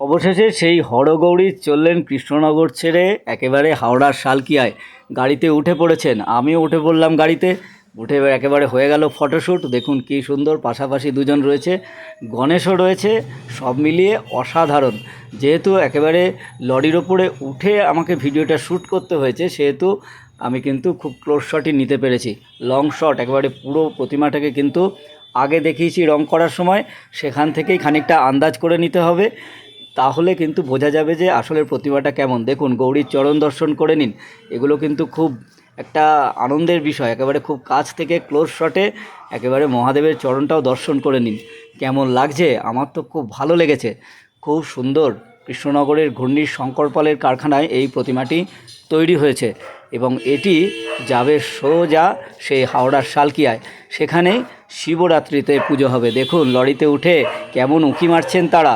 অবশেষে সেই হরগৌরী চললেন কৃষ্ণনগর ছেড়ে একেবারে হাওড়ার শালকিয়ায়। গাড়িতে উঠে পড়েছেন। আমিও উঠে পড়লাম গাড়িতে। উঠে একেবারে হয়ে গেল ফটোশ্যুট দেখুন কি সুন্দর, পাশাপাশি দুজন রয়েছে। গণেশও রয়েছে। সব মিলিয়ে অসাধারণ। যেহেতু একেবারে লরির ওপরে উঠে আমাকে ভিডিওটা শ্যুট করতে হয়েছে, সেহেতু আমি কিন্তু খুব ক্লোজ শটই নিতে পেরেছি। লং শট, একেবারে পুরো প্রতিমাটাকে কিন্তু আগে দেখিয়েছি রং করার সময়। সেখান থেকেই খানিকটা আন্দাজ করে নিতে হবে। তাহলে কিন্তু বোঝা যাবে যে আসলে প্রতিমাটা কেমন। দেখুন, গৌরীর চরণ দর্শন করে নিন। এগুলো কিন্তু খুব একটা আনন্দের বিষয়। একেবারে খুব কাছ থেকে ক্লোজ শটে একেবারে মহাদেবের চরণটাও দর্শন করে নিন। কেমন লাগছে? আমার তো খুব ভালো লেগেছে। খুব সুন্দর কৃষ্ণনগরের ঘূর্ণির শঙ্করপালের কারখানায় এই প্রতিমাটি তৈরি হয়েছে এবং এটি যাবে সোজা সেই হাওড়ার শালকিয়ায়। সেখানে শিবরাত্রিতে পুজো হবে। দেখুন, লরিতে উঠে কেমন উঁকি মারছেন তারা।